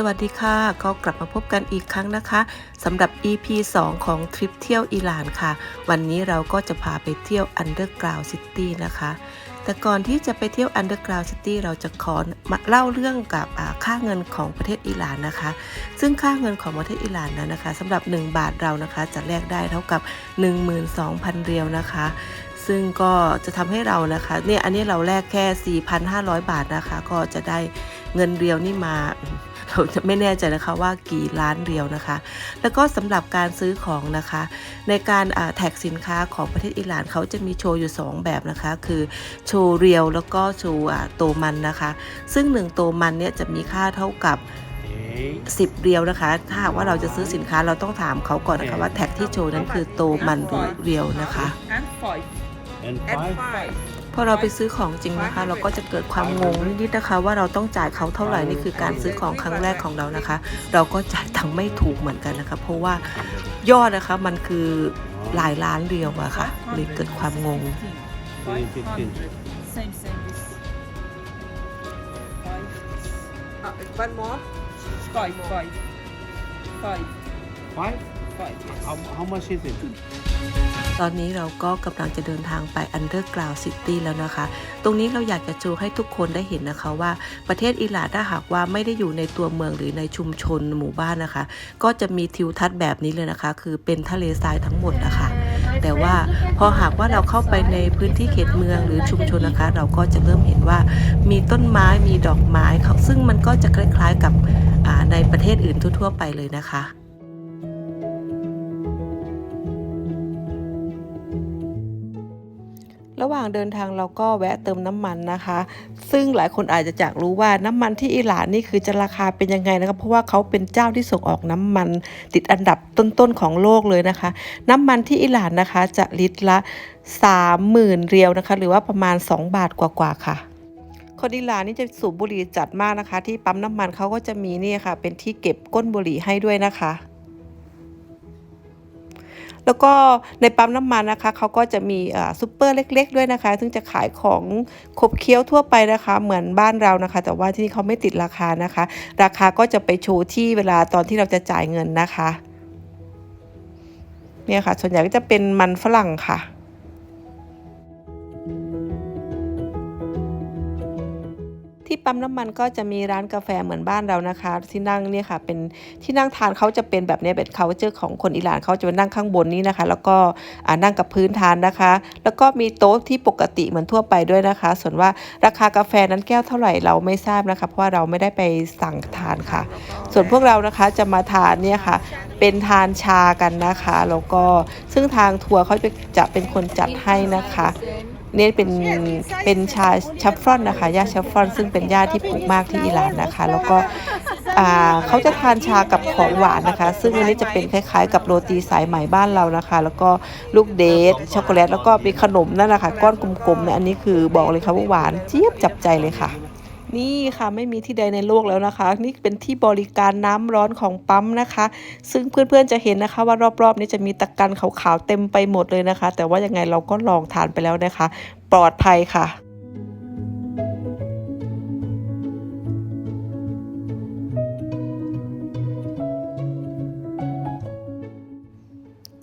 สวัสดีค่ะ ก็กลับมาพบกันอีกครั้งนะคะสำหรับ EP 2 ของทริปเที่ยวอิหร่านค่ะ วันนี้เราก็จะพาไปเที่ยว Underground City นะคะ แต่ก่อนที่จะไปเที่ยว Underground City เราจะขอมาเล่าเรื่องกับค่าเงินของประเทศอิหร่านนะคะ ซึ่งค่าเงินของประเทศอิหร่านนั้นนะคะสำหรับ 1 บาทเรานะคะจะแลกได้เท่ากับ 12,000 เรียวนะคะซึ่งก็จะทำให้เรานะคะเนี่ยอันนี้เราแลกแค่ 4,500 บาทนะคะ ก็จะได้ เงินเรียวนี่มาเราจะไม่แน่ใจนะคะว่ากี่ล้านเรียวนะคะ แล้วก็สำหรับการซื้อของนะคะ ในการอ่าแท็กสินค้าของประเทศอิหร่านเขาจะมีโชว์อยู่ 2 แบบนะคะ คือโชว์เรียวแล้วก็โชว์อ่าโตมันนะคะ ซึ่ง 1 โตมันเนี่ยจะมีค่าเท่ากับ Okay. 10เรียวนะคะ ถ้าหากว่าเราจะซื้อสินค้าเราต้องถามเขาก่อนนะคะว่าแท็กที่โชว์นั้นคือโตมันหรือเรียวนะคะ and five And and five? พอเราไปซื้อของจริงนะคะ เราก็จะเกิดความงงนิดๆนะคะ ว่าเราต้องจ่ายเขาเท่าไหร่นี่คือการซื้อของครั้งแรกของเรานะคะ เราก็จ่ายตังไม่ถูกเหมือนกันนะคะ เพราะว่ายอดนะคะมันคือหลายล้านเรียวอะค่ะเลยเกิดความงง same same five One more. five five five Five? How, how much is it? ตอนนี้เราก็กำลังจะเดินทางไป Underground City แล้วนะคะ ตรงนี้เราอยากจะโชว์ให้ทุกคนได้เห็นนะคะว่าประเทศอิหร่านถ้าหากว่าไม่ได้อยู่ในตัวเมืองหรือในชุมชนหมู่บ้านนะคะ ก็จะมีทิวทัศน์แบบนี้เลยนะคะ คือเป็นทะเลทรายทั้งหมดนะคะ แต่ว่าพอหากว่าเราเข้าไปในพื้นที่เขตเมืองหรือชุมชนนะคะ เราก็จะเริ่มเห็นว่ามีต้นไม้มีดอกไม้เขาซึ่งมันก็จะคล้ายๆกับอ่าในประเทศอื่นทั่ว ๆ ไปเลยนะคะ ระหว่างเดินทางเราก็แวะเติมน้ำมันนะคะ ซึ่งหลายคนอาจจะอยากรู้ว่าน้ำมันที่อิหร่านนี่คือจะราคาเป็นยังไงนะคะเพราะว่าเขาเป็นเจ้าที่ส่งออกน้ำมัน ติดอันดับต้นๆของโลกเลยนะคะ น้ำมันที่อิหร่านนะคะจะลิตรละ 30,000 เรียวนะคะ หรือว่าประมาณ 2 บาทกว่าๆค่ะคนอิหร่านนี่จะสูบบุหรี่จัดมากนะคะ ที่ปั๊มน้ำมันเขาก็จะมีนี่ค่ะ เป็นที่เก็บก้นบุหรี่ให้ด้วยนะคะ แล้วก็ในปั๊มน้ำมันนะคะเขาก็จะมีซูเปอร์เล็ก ๆ ด้วยนะคะ ซึ่งจะขายของขบเคี้ยวทั่วไปนะคะ เหมือนบ้านเรานะคะ แต่ว่าที่นี่เขาไม่ติดราคานะคะ ราคาก็จะไปโชว์ที่เวลาตอนที่เราจะจ่ายเงินนะคะ เนี่ยค่ะ ส่วนใหญ่ก็จะเป็นมันฝรั่งค่ะ ที่ปั๊มน้ำมันก็จะมีร้านกาแฟเหมือนบ้านเรานะคะ ที่นั่งเนี่ยค่ะเป็นที่นั่งทานเขาจะเป็นแบบนี้เป็น culture ของคนอิหร่านเขาจะนั่งข้างบนนี้นะคะ แล้วก็นั่งกับพื้นทานนะคะ แล้วก็มีโต๊ะที่ปกติเหมือนทั่วไปด้วยนะคะ ส่วนว่าราคากาแฟนั้นแก้วเท่าไหร่เราไม่ทราบนะคะเพราะว่าเราไม่ได้ไปสั่งทานค่ะ ส่วนพวกเรานะคะจะมาทานเนี่ยค่ะเป็นทานชากันนะคะแล้วก็ซึ่งทางทัวร์เขาจะจะเป็นคนจัดให้นะคะ เนี่ยเป็นเป็นชาชัฟฟรอนนะคะหญ้าชัฟฟรอน ซึ่งเป็นหญ้าที่ปลูกมากที่อิหร่านนะคะ แล้วก็อ่าเขาจะทานชากับของหวานนะคะ ซึ่งอันนี้จะเป็นคล้ายๆ กับโรตีสายไหมบ้านเรานะคะ แล้วก็ลูกเดทช็อกโกแลตแล้วก็มีขนมนั่นแหละค่ะก้อนกลมๆเนี่ยอันนี้คือบอกเลยค่ะว่าหวานเจี๊ยบจับใจเลยค่ะ นี่ค่ะไม่มีที่ใดในโลกแล้วนะคะ นี่เป็นที่บริการน้ำร้อนของปั๊มนะคะ ซึ่งเพื่อนๆจะเห็นนะคะ ว่ารอบๆ นี้จะมีตะกันขาวๆเต็มไปหมดเลยนะคะ แต่ว่ายังไงเราก็ลองทานไปแล้วนะคะ ปลอดภัยค่ะ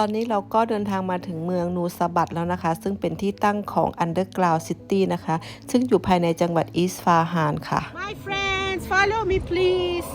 ตอนนี้เราก็เดินทางมาถึงเมืองนูซาบัตแล้วนะคะ ซึ่งเป็นที่ตั้งของ Underground City นะคะ ซึ่งอยู่ภายในจังหวัดอีสฟาฮานค่ะ My friends, follow me, please.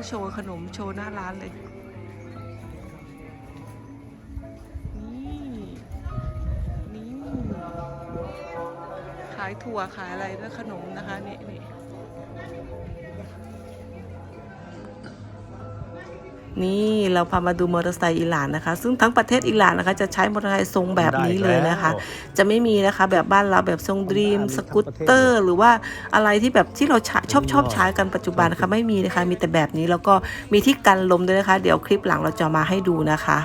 งโชว์ขนมโชว์หน้าร้านเลย นี่ นี่ ขายถั่วขายอะไรด้วยขนมนะคะ นี่นี่ นี่เราพามาดูมอเตอร์ไซค์อิหร่านนะคะ ซึ่งทั้งประเทศอิหร่านนะคะจะใช้มอเตอร์ไซค์ทรงแบบนี้เลยนะคะ จะไม่มีนะคะแบบบ้านเราแบบทรงดรีมสกูตเตอร์ หรือว่าอะไรที่แบบที่เราใช้ชอบชอบใช้กันปัจจุบันนะคะไม่มีนะคะมีแต่แบบนี้แล้วก็มีที่กันลมด้วยนะคะ เดี๋ยวคลิปหลังเราจะมาให้ดูนะคะ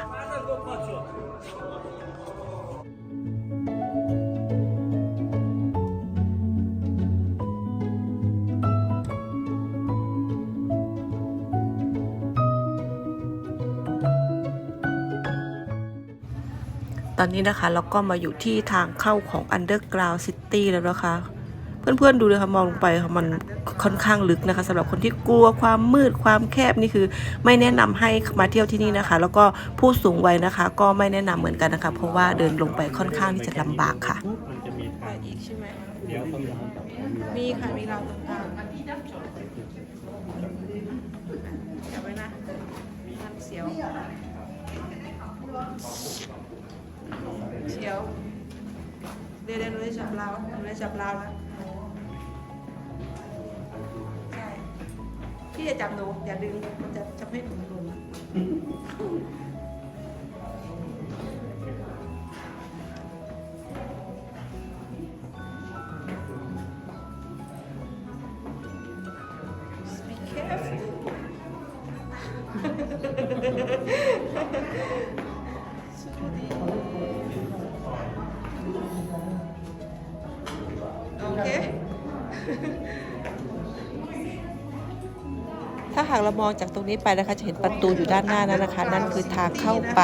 อนนี้นะคะเราก็มาอยู่ที่ทางเข้าของ Underground City แล้วนะคะ เพื่อนๆดูเลยค่ะมองลงไปค่ะมันค่อนข้างลึกนะคะสำหรับคนที่กลัวความมืดความแคบนี่คือ ไม่แนะนำให้มาเที่ยวที่นี่นะคะ แล้วก็ผู้สูงวัยนะคะ ก็ไม่แนะนำเหมือนกันนะคะ เพราะว่าเดินลงไปค่อนข้างที่จะลำบากค่ะมันจะมีไปทางอีกใช่ไหมเดี๋ยวต้องร้านต่อมีมีค่ะมีราตรงกลางจับไว้นะมันเสียว ดี๋ยวเดี๋ยวหนูได้จับราวหนูได้จับราวแล้วใช่พี่จะจับหนูอย่าดึงมันจะจะให้หนูหล่น หากเรามองจากตรงนี้ไปนะคะจะเห็นประตูอยู่ด้านหน้านั้นนะคะ นั่นคือทางเข้าไป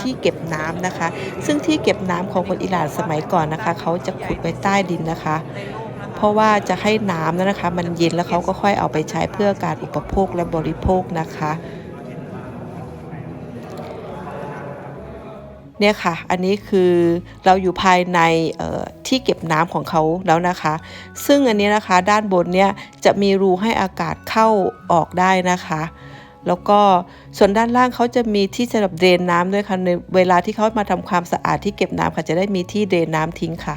ที่เก็บน้ำนะคะ ซึ่งที่เก็บน้ำของคนอิหร่านสมัยก่อนนะคะ เขาจะขุดไว้ใต้ดินนะคะ เพราะว่าจะให้น้ำนั้นนะคะ มันเย็นแล้วเขาก็ค่อยเอาไปใช้เพื่อการอุปโภคและบริโภคนะคะ เนี่ยค่ะ อันนี้คือเราอยู่ภายในที่เก็บน้ำของเขาแล้วนะคะ ซึ่งอันนี้นะคะด้านบนเนี่ยจะมีรูให้อากาศเข้าออกได้นะคะ แล้วก็ส่วนด้านล่างเขาจะมีที่สำหรับเดรนน้ำด้วยค่ะในเวลาที่เขามาทำความสะอาดที่เก็บน้ำค่ะจะได้มีที่เดรนน้ำทิ้งค่ะ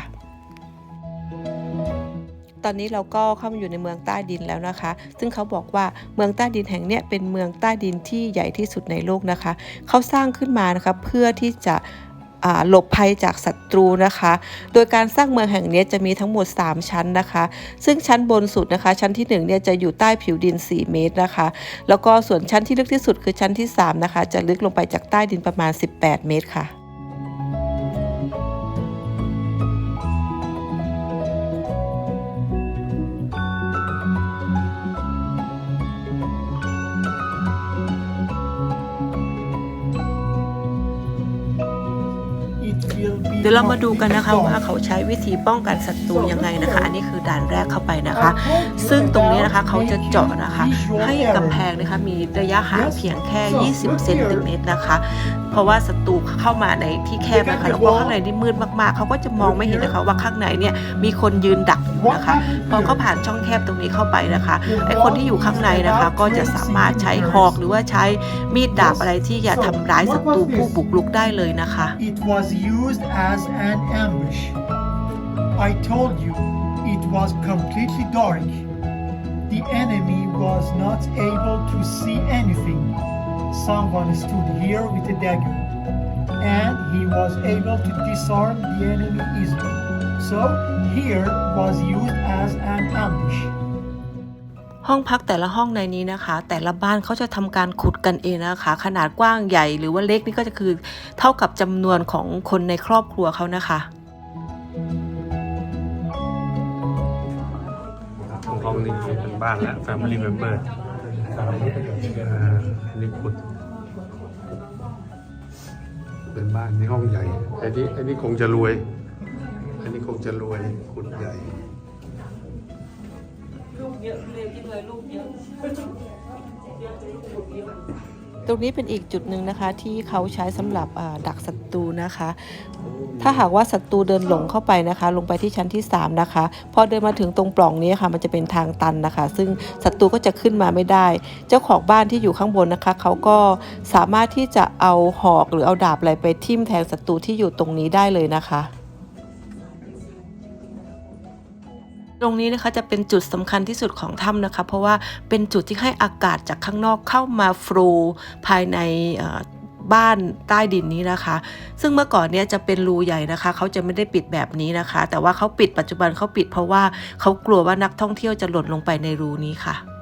ตอนนี้เราก็เข้ามาอยู่ในเมืองใต้ดินแล้วนะคะ ซึ่งเขาบอกว่าเมืองใต้ดินแห่งเนี้ยเป็นเมืองใต้ดินที่ใหญ่ที่สุดในโลกนะคะ เขาสร้างขึ้นมานะคะเพื่อที่จะหลบภัยจากศัตรูนะคะ โดยการสร้างเมืองแห่งนี้จะมีทั้งหมด 3 ชั้นนะคะ ซึ่งชั้นบนสุดนะคะ ชั้นที่1เนี่ยจะอยู่ใต้ผิวดิน 4 เมตรนะคะ แล้วก็ส่วนชั้นที่ลึกที่สุดคือชั้นที่3นะคะ จะลึกลงไปจากใต้ดินประมาณ 18 เมตรค่ะ ดี๋ยวเรามาดูกันนะคะว่าเขาใช้วิธีป้องกันศัตรูยังไงนะคะ อันนี้คือด่านแรกเข้าไปนะคะ ซึ่งตรงนี้นะคะเขาจะเจาะนะคะ ให้กำแพงนะคะมีระยะห่างเพียงแค่ 20 เซนติเมตรนะคะ เพราะว่าศัตรูเข้ามาในที่แคบนะคะแล้วก็ข้างในนี่มืดมากๆ เขาก็จะมองไม่เห็นนะคะว่าข้างในเนี่ยมีคนยืนดักอยู่นะคะ พอเขาผ่านช่องแคบตรงนี้เข้าไปนะคะไอคนที่อยู่ข้างในนะคะก็จะสามารถใช้หอกหรือว่าใช้มีดดาบอะไรที่จะทำร้ายศัตรูผู้บุกรุกได้เลยนะคะ It was used as an ambush. I told you it was completely dark. The enemy was not able to see anything. Someone stood here with a dagger, and he was able to disarm the enemy easily. So, here was used as an ambush. ห้องพักแต่ละห้องในนี้นะคะ แต่ละบ้านเขาจะทำการขุดกันเองนะคะ ขนาดกว้างใหญ่หรือว่าเล็กนี่ก็จะคือเท่ากับจำนวนของคนในครอบครัวเขานะคะของห้องนี้เป็นบ้านแล้ว Family Member อ่านี่ขุดเป็นบ้านนี่ห้องใหญ่อันนี้อันนี้คงจะรวย อันนี้คงจะรวยขุดใหญ่ ลูกเยอะเร็วยิ่งเลยลูกเยอะตรงนี้เป็นอีกจุดหนึ่งนะคะ ที่เขาใช้สำหรับดักศัตรูนะคะ ถ้าหากว่าศัตรูเดินหลงเข้าไปนะคะ ลงไปที่ชั้นที่ 3 นะคะ พอเดินมาถึงตรงปล่องนี้ค่ะ มันจะเป็นทางตันนะคะ ซึ่งศัตรูก็จะขึ้นมาไม่ได้ เจ้าของบ้านที่อยู่ข้างบนนะคะ เขาก็สามารถที่จะเอาหอกหรือเอาดาบอะไรไปทิ่มแทงศัตรูที่อยู่ตรงนี้ได้เลยนะคะ รงนี้นะคะจะเป็นจุดสำคัญที่สุดของถ้ำนะคะ เพราะว่าเป็นจุดที่ให้อากาศจากข้างนอกเข้ามาฟลูภายในบ้านใต้ดินนี้นะคะ ซึ่งเมื่อก่อนเนี้ยจะเป็นรูใหญ่นะคะ เขาจะไม่ได้ปิดแบบนี้นะคะ แต่ว่าเขาปิดปัจจุบันเขาปิดเพราะว่าเขากลัวว่านักท่องเที่ยวจะหล่นลงไปในรูนี้ค่ะ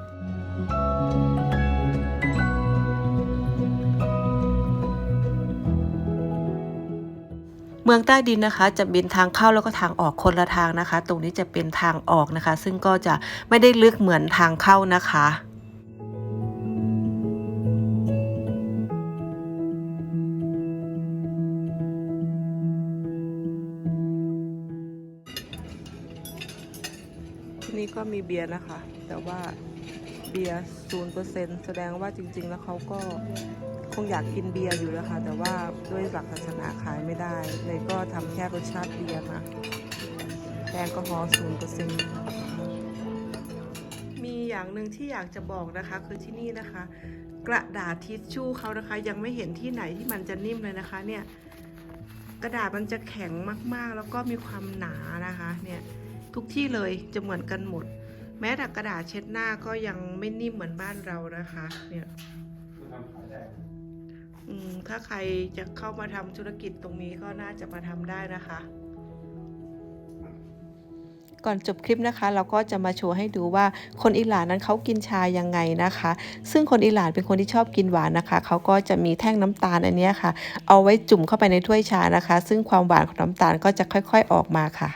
เมืองใต้ดินนะคะ จะเป็นทางเข้าแล้วก็ทางออกคนละทางนะคะ ตรงนี้จะเป็นทางออกนะคะ ซึ่งก็จะไม่ได้ลึกเหมือนทางเข้านะคะที่นี่ก็มีเบียร์นะคะ แต่ว่าเบียร์ศูนเปอร์เซ็นแสดงว่าจริงๆ แล้วเขาก็ คงอยากกินเบียร์อยู่นะคะแต่ว่าด้วยหลักศาสนาขายไม่ได้ เลยก็ทำแค่รสชาติเบียร์มาแอลกอฮอล์ศูนย์เปอร์เซ็นต์มีอย่างหนึ่งที่อยากจะบอกนะคะ คือที่นี่นะคะ กระดาษทิชชู่เขานะคะ ยังไม่เห็นที่ไหนที่มันจะนิ่มเลยนะคะเนี่ยกระดาษมันจะแข็งมากๆ แล้วก็มีความหนานะคะเนี่ยทุกที่เลยจะเหมือนกันหมด แม้แต่กระดาษเช็ดหน้าก็ยังไม่นิ่มเหมือนบ้านเรานะคะเนี่ยอืม ถ้าใครจะเข้ามาทำธุรกิจตรงนี้ก็น่าจะมาทำได้นะคะ ก่อนจบคลิปนะคะ เราก็จะมาโชว์ให้ดูว่าคนอิหร่านนั้นเขากินชายังไงนะคะ ซึ่งคนอิหร่านเป็นคนที่ชอบกินหวานนะคะ เขาก็จะมีแท่งน้ำตาลอันนี้ค่ะ เอาไว้จุ่มเข้าไปในถ้วยชานะคะ ซึ่งความหวานของน้ำตาลก็จะค่อย ๆออกมาค่ะ